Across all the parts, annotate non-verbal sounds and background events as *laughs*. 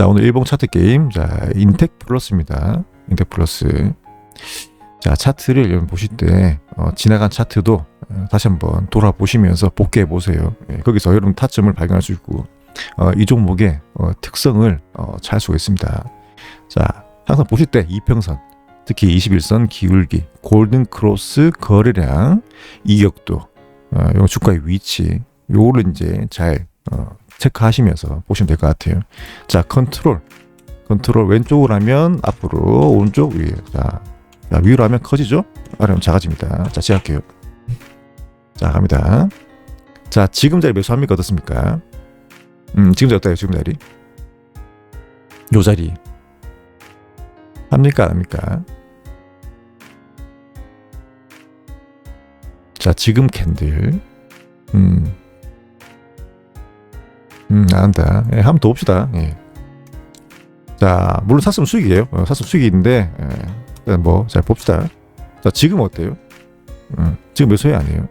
자, 오늘 일봉 차트 게임. 자, 인텍 플러스입니다. 인텍 플러스. 자, 차트를 여러분 보실 때, 어, 지나간 차트도 어, 다시 한번 돌아보시면서 복귀해 보세요. 예, 거기서 여러분 타점을 발견할 수 있고, 어, 이 종목의 어, 특성을 어, 잘 수가 있습니다. 자, 항상 보실 때 이평선, 특히 21선 기울기, 골든 크로스 거래량, 이격도, 어, 요 주가의 위치, 요거를 이제 잘 어, 체크하시면서 보시면 될 것 같아요. 자, 컨트롤. 컨트롤 왼쪽으로 하면 앞으로, 오른쪽 위에. 자, 자, 위로 하면 커지죠? 아래로 하면 작아집니다. 자, 시작할게요. 자, 갑니다. 자, 지금 자리 매수합니까? 어떻습니까? 음, 지금 자리 어때요? 지금 자리? 요 자리. 합니까? 안 합니까? 자, 지금 캔들. 음. 음, 안 한다. 예, 한번 더 봅시다. 예. 자, 물론 샀으면 수익이에요. 어, 샀으면 수익인데, 예. 일단 뭐, 잘 봅시다. 자, 지금 어때요? 음, 지금 몇 소리 아니에요?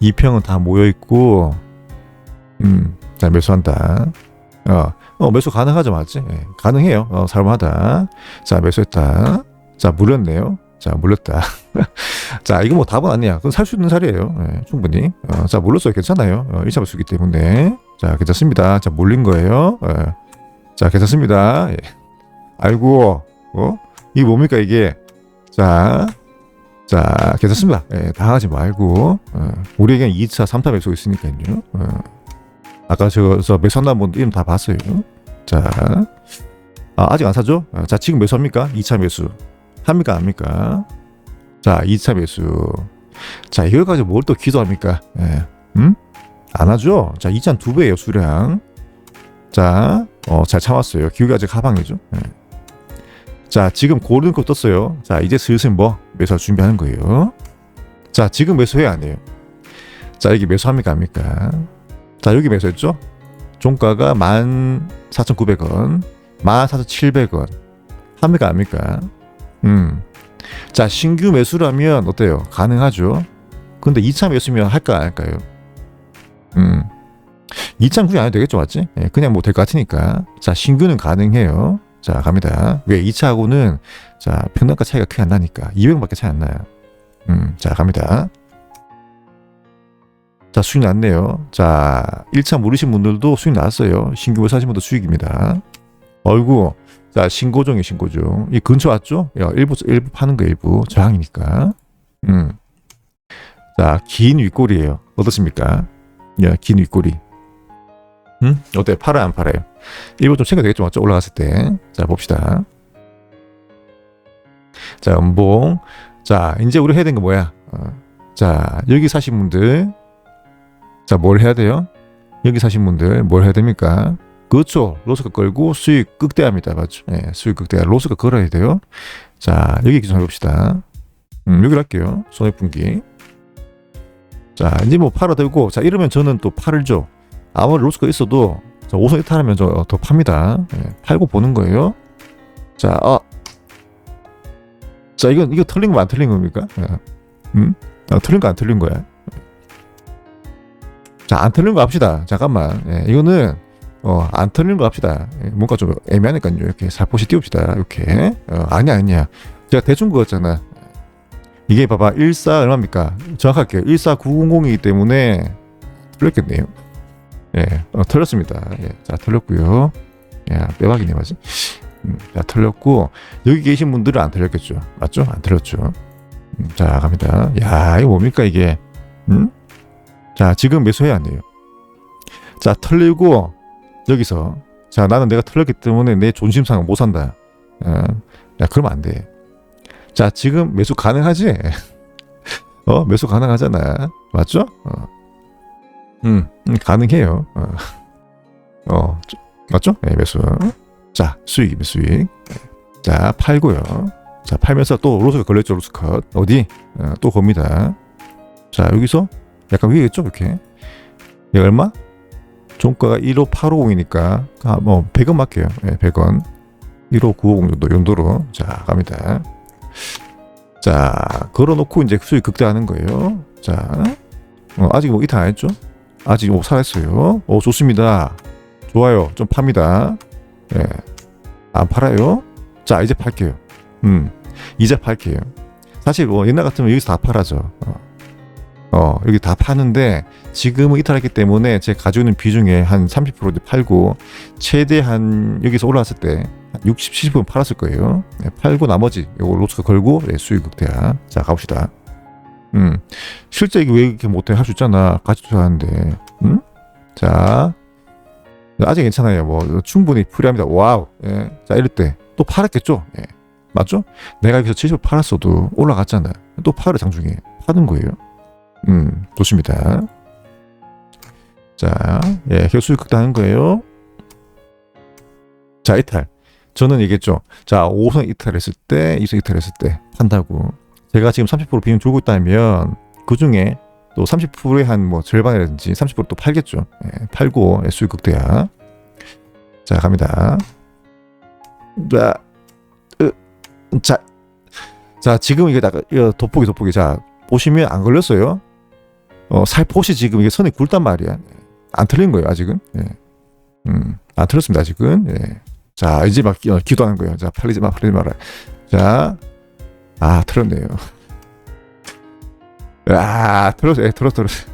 이평은 다 모여있고, 음, 자, 매수한다. 어, 어, 매수 가능하죠, 맞지? 예, 가능해요. 어, 살만하다. 자, 매수했다. 자, 물렸네요. 자, 물렸다. *laughs* 자, 이거 뭐 답은 아니야. 그건 살 수 있는 자리예요. 예, 충분히. 어, 자, 물렸어요. 괜찮아요. 어, 1차 매수기 때문에. 자, 괜찮습니다. 자, 물린 거예요. 예. 자, 괜찮습니다. 예. 알고, 어? 이게 뭡니까, 이게? 자, 자, 괜찮습니다. 예, 당하지 말고, 어, 우리에겐 2차, 3차 매수 있으니까요. 어. 아까 저, 저 매수한다는 분들 이름 다 봤어요. 자, 아, 아직 안 사죠? 아, 자, 지금 매수합니까? 2차 매수. 합니까? 안 합니까? 자, 2차 매수. 자, 이걸 가지고 뭘 또 기도합니까? 예. 음? 안 하죠? 자, 2차는 두 배예요, 수량. 자, 어, 잘 참았어요. 기울기 아직 하방이죠. 예. 자, 지금 고르는 거 떴어요. 자, 이제 슬슬 뭐 매수할 준비하는 거예요. 자, 지금 매수해 안 해요? 자, 여기 매수합니까? 합니까? 자, 여기 매수했죠? 종가가 14,900원, 14,700원. 합니까? 합니까? 음. 자, 신규 매수라면 어때요? 가능하죠? 근데 2차 매수면 할까 안 할까요? 음. 2차 굳이 안 해도 되겠죠, 맞지? 예, 그냥 뭐 될 것 같으니까. 자, 신규는 가능해요. 자, 갑니다. 왜 2차하고는 자, 평단가 차이가 크게 안 나니까. 200밖에 차이 안 나요. 음, 자, 갑니다. 자, 수익 났네요. 자, 1차 모르신 분들도 수익 났어요. 신규 매수하신 분도 수익입니다. 어이구. 자, 신고종이 신고종. 이 근처 왔죠? 야, 일부, 일부 파는 거 일부. 저항이니까. 음. 자, 긴 윗골이에요. 어떻습니까? 야, 긴 윗골이. 음? 어때? 팔아요, 안 팔아요? 일부 좀 챙겨야 되겠죠? 맞죠? 올라갔을 때. 자, 봅시다. 자, 음봉. 자, 이제 우리 해야 되는 거 뭐야? 어. 자, 여기 사신 분들. 자, 뭘 해야 돼요? 여기 사신 분들 뭘 해야 됩니까? 그렇죠. 로스가 끌고 수익 극대화입니다. 맞죠? 예, 수익 극대화. 로스가 걸어야 돼요. 자, 여기 기준 해봅시다. 음, 여기로 할게요. 손해분기. 자, 이제 뭐 팔아 들고, 자, 이러면 저는 또 팔죠. 아무리 로스가 있어도, 자, 5선 이탈하면 저 더 팝니다. 예, 팔고 보는 거예요. 자, 아. 자, 이건, 이거 틀린 거 안 틀린 겁니까? 예. 음? 아, 틀린 거 안 틀린 거야. 자, 안 틀린 거 합시다. 잠깐만. 예, 이거는, 어, 안 틀린 거 합시다. 예, 뭔가 좀 애매하니까요. 이렇게 살포시 띄웁시다. 이렇게. 어, 아니야, 아니야. 제가 대충 그었잖아. 이게 봐봐. 14 얼마입니까? 정확할게요. 14900이기 때문에 틀렸겠네요. 예, 어, 틀렸습니다. 예, 자, 틀렸고요. 야, 빼박이네, 맞지? 음, 자, 틀렸고, 여기 계신 분들은 안 틀렸겠죠. 맞죠? 안 틀렸죠. 음, 자, 갑니다. 야, 이거 뭡니까, 이게? 음? 자, 지금 매수해야 안 돼요. 자, 틀리고, 여기서 자 나는 내가 틀렸기 때문에 내 존심 상은 못 산다. 어, 야 그러면 안 돼. 자 지금 매수 가능하지? *laughs* 어 매수 가능하잖아. 맞죠? 어. 음, 음 가능해요. 어, 어 저- 맞죠? 네, 매수. 자 수익 수익. 자 팔고요. 자 팔면서 또 로스가 걸렸죠 로스 컷 어디? 어, 또 겁니다. 자 여기서 약간 위에 있죠 이렇게. 얘 얼마? 종가가 15850이니까 아, 뭐 100원 맞게요. 예, 100원. 15950 정도 용도로 자 갑니다. 자 걸어놓고 이제 수익 극대화하는 거예요. 자 어, 아직 뭐 이탈 안 했죠? 아직 오 살았어요. 오 좋습니다. 좋아요. 좀 팝니다. 예. 안 팔아요. 자 이제 팔게요. 음 이제 팔게요. 사실 뭐 옛날 같으면 여기서 다 팔아죠. 어, 어 여기 다 파는데 지금은 이탈했기 때문에 제 가지고 있는 비중의 한30% 팔고 최대 한 여기서 올라왔을 때 60, 70% 팔았을 거예요. 네, 팔고 나머지 요거 로스가 걸고 네, 수익 극대화. 자 가봅시다. 음 실제 이게 왜 이렇게 못해 할 수 있잖아. 같이 투자하는데. 음? 자 아직 괜찮아요. 뭐 충분히 풀이합니다. 와우. 예. 자 이럴 때 또 팔았겠죠. 예. 맞죠? 내가 여기서 70 팔았어도 올라갔잖아. 또 팔을 장중에 파는 거예요. 음 좋습니다. 자, 예, 개수익 극단하는 거예요. 자, 이탈. 저는 얘기했죠. 자, 5선 이탈했을 때, 2선 이탈했을 때 판다고. 제가 지금 30% 비중 들고 있다면 그 중에 또 30%의 한 뭐 절반이라든지 30%또 팔겠죠. 예, 팔고 예, 수익 극대화. 자, 갑니다. 자, 으, 자, 자, 지금 이게 나 이거 돋보기 돋보기. 자, 보시면 안 걸렸어요. 어, 살포시 지금 이게 선이 굵단 말이야. 안 틀린 거예요, 아직은. 예. 음, 안 틀렸습니다, 아직은. 예. 자, 이제 막 기, 어, 기도하는 거예요. 자, 팔리지 마, 팔리지 마라. 자, 아, 틀렸네요. 아, 틀렸어, 예, 틀렸어, 틀렸어.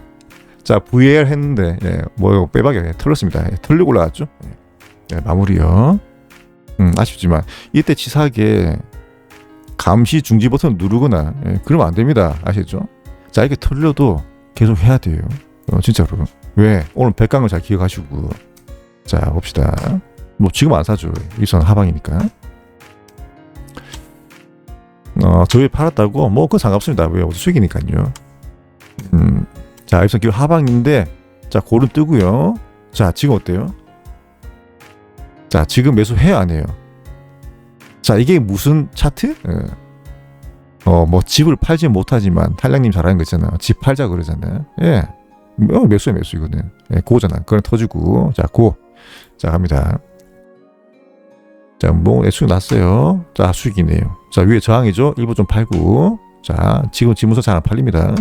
자, VAR 했는데, 예, 뭐, 빼박이야. 예, 틀렸습니다. 예, 틀리고 올라갔죠. 예, 예, 마무리요. 음, 아쉽지만, 이때 치사하게 감시 중지 버튼 누르거나, 예, 그러면 안 됩니다. 아시죠? 자, 이게 틀려도 계속 해야 돼요. 어, 진짜로. 왜? 오늘 백강을 잘 기억하시고. 자, 봅시다. 뭐, 지금 안 사죠. 일선 하방이니까. 어, 저희 팔았다고? 뭐, 그건 상관없습니다. 왜? 수익이니까요. 음, 자, 일선 기호 하방인데, 자, 고른 뜨고요. 자, 지금 어때요? 자, 지금 매수해야 안 해요? 자, 이게 무슨 차트? 예. 어, 뭐, 집을 팔지 못하지만, 탈량님 잘하는 거 있잖아요. 집 팔자 그러잖아요. 예. 어, 매수야, 매수, 이거는. 예, 고잖아. 그건 터지고. 자, 고. 자, 갑니다. 자, 뭐, 예, 수익 났어요. 자, 수익이네요. 자, 위에 저항이죠? 일부 좀 팔고. 자, 지금 지문서 잘 안 팔립니다.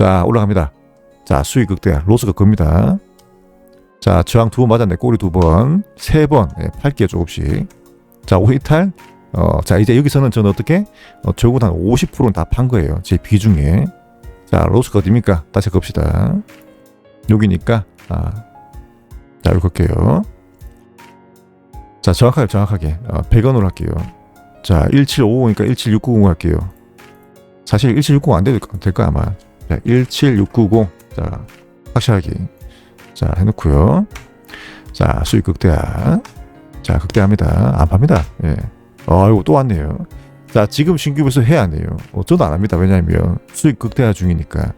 자, 올라갑니다. 자, 수익 극대. 로스가 겁니다. 자, 저항 두 번 맞았네. 꼬리 두 번. 세 번. 예, 팔게요, 조금씩. 자, 오이탈. 어, 자, 이제 여기서는 저는 어떻게? 어, 적어도 한 50%는 다 판 거예요. 제 비중에. 자, 로스가 어딥니까? 다시 겁시다. 여기니까, 아, 자, 여기 걸게요. 자, 정확하게, 정확하게. 어, 100원으로 할게요. 자, 1755니까 17690 할게요. 사실 17690안 될, 될 거야, 아마. 자, 17690. 자, 확실하게. 자, 해놓고요. 자, 수익 극대화. 자, 극대화합니다. 안 팝니다. 예. 아이고, 또 왔네요. 자, 지금 신규 매수 해야 안 해요. 어, 저도 안 합니다. 왜냐하면 수익 극대화 중이니까.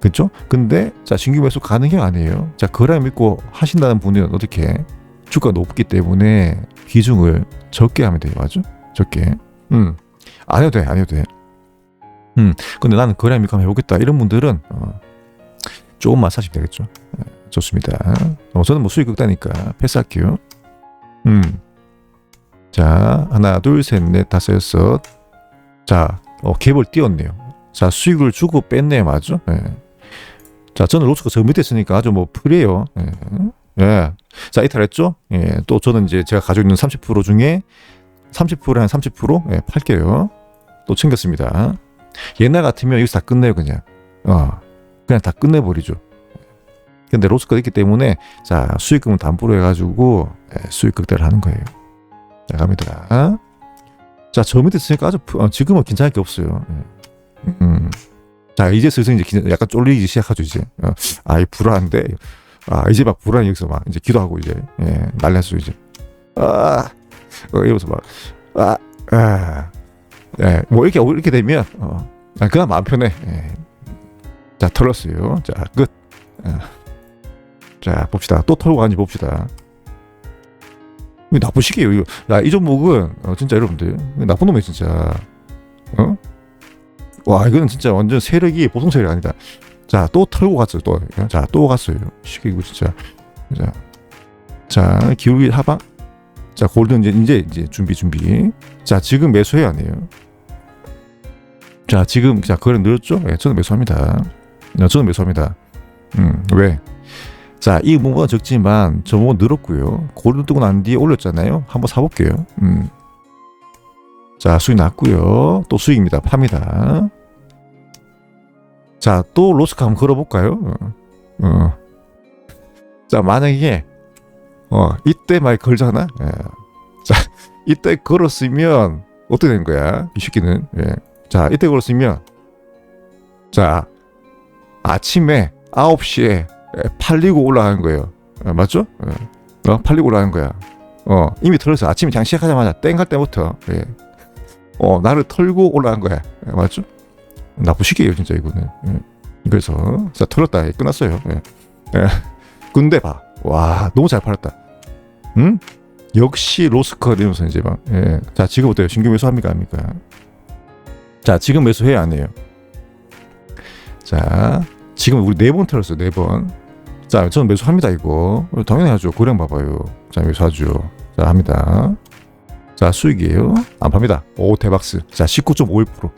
그쵸? 근데, 자, 신규 매수 가능해 안 해요? 자, 그걸 믿고 하신다는 분은 어떻게? 주가 높기 때문에 비중을 적게 하면 돼요. 맞죠? 적게. 음. 안 해도 돼. 안 해도 돼. 음. 근데 나는 거래 믿고 한번 해보겠다. 이런 분들은, 어, 조금만 사시면 되겠죠. 예, 좋습니다. 어, 저는 뭐 수익 극다니까 패스할게요. 음. 자, 하나, 둘, 셋, 넷, 다섯, 여섯. 자, 어, 갭을 띄웠네요. 자, 수익을 주고 뺐네요. 맞죠? 예. 자, 저는 로스가 저 밑에 있으니까 아주 뭐 프리해요. 예. 예. 자, 이탈했죠? 예. 또 저는 이제 제가 가지고 있는 30% 중에 30%에 한 30% 예, 팔게요. 또 챙겼습니다. 옛날 같으면 여기서 다 끝내요, 그냥. 어. 그냥 다 끝내버리죠. 근데 로스가 있기 때문에 자 수익금은 담보로 해가지고 예, 수익 극대를 하는 거예요. 자 갑니다. 자 저 밑에 있으니까 아주 부- 어, 지금은 괜찮을 게 없어요. 예. 음. 자 이제 슬슬 이제 기- 약간 쫄리기 시작하죠 이제. 어, 아이 불안한데 아 이제 막 불안이 여기서 막 이제 기도하고 이제 예, 날렸어 이제. 아 어, 이러면서 막 아 아. 예, 뭐 이렇게 이렇게 되면 어, 아, 그냥 마음 편해. 예. 자 털었어요. 자 끝. 아. 자 봅시다. 또 털고 가는지 봅시다. 나쁜 시기예요. 야, 이 종목은 어, 진짜 여러분들 나쁜 놈이에요 진짜. 어? 와 이거는 진짜 완전 세력이 보통 세력이 아니다. 자 또 털고 갔어요 또. 자 또 갔어요. 시기고 진짜. 자, 자 기울기 하방. 자 골든 이제 이제 이제 준비 준비. 자 지금 매수해야 하네요. 자 지금 자 거래 늘었죠? 예, 저는 매수합니다. 네, 저는 매수합니다. 음, 왜? 자, 이 부분은 적지만 저 부분 늘었고요. 고를 뜨고 난 뒤에 올렸잖아요. 한번 사볼게요. 음. 자, 수익 났고요. 또 수익입니다. 팝니다. 자, 또 로스카 한번 걸어볼까요? 어. 어. 자, 만약에 어, 이때 말 걸잖아. 예. 자, *laughs* 이때 걸었으면 어떻게 되는 거야? 이 새끼는. 예. 자, 이때 걸었으면 자, 아침에 9시에 팔리고 올라가는 거예요. 어, 맞죠? 어, 어, 팔리고 올라가는 거야. 어, 이미 털었어. 아침에 장 시작하자마자 땡 갈 때부터. 예. 어, 나를 털고 올라간 거야. 예, 맞죠? 나쁘시게요, 진짜 이거는. 예. 그래서 자 털었다. 예, 끝났어요. 예. 예. 근데 봐. 와, 너무 잘 팔았다. 응? 역시 로스커 이러면서 이제 막. 예. 자, 지금 어때요? 신규 매수합니까? 합니까? 자, 지금 매수해야 안 해요. 자, 지금 우리 네 번 털었어요. 네 번. 자, 저는 매수합니다, 이거. 당연히 하죠. 고량 봐봐요. 자, 매수하죠. 자, 합니다. 자, 수익이에요. 안 팝니다. 오, 대박스. 자, 19.51%.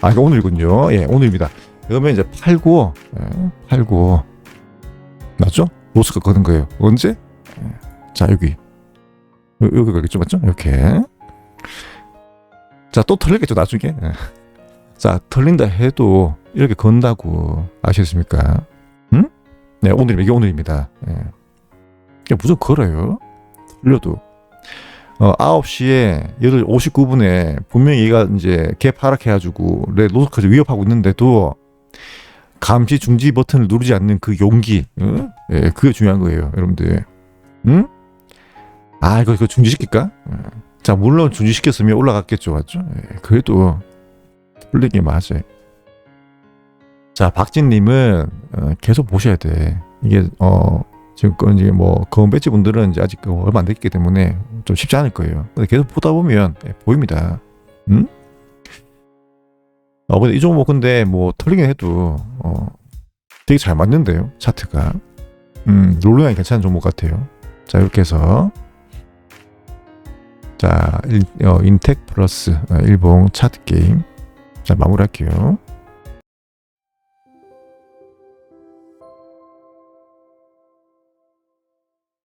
아, 이거 오늘이군요. 예, 오늘입니다. 그러면 이제 팔고, 예, 팔고. 맞죠? 로스가 거는 거예요. 언제? 예. 자, 여기. 요, 여기 가겠죠, 맞죠? 이렇게. 자, 또 털리겠죠, 나중에. 예. 자, 털린다 해도 이렇게 건다고 아시겠습니까? 응? 네, 오늘 이게 오늘입니다. 예. 그냥 무조건 걸어요. 털려도. 어, 9시에 8시 59분에 분명히 얘가 이제 갭 하락해가지고 레 로스까지 위협하고 있는데도 감시 중지 버튼을 누르지 않는 그 용기, 응? 예, 그게 중요한 거예요, 여러분들. 응? 아, 이거, 이거 중지시킬까? 예. 자, 물론 중지시켰으면 올라갔겠죠, 맞죠? 예, 그래도 털리기 맞아요. 자, 박진님은 어, 계속 보셔야 돼. 이게 어 지금 건 이제 뭐 검은 배지 분들은 이제 아직 그 얼마 안 됐기 때문에 좀 쉽지 않을 거예요. 근데 계속 보다 보면 예, 보입니다. 음? 어, 근데 이 종목 근데 뭐 털리긴 해도 어 되게 잘 맞는데요, 차트가. 음, 롤링이 괜찮은 종목 같아요. 자, 이렇게 해서 자, 일, 어, 인텍 플러스 어, 일봉 차트 게임 자 마무리할게요.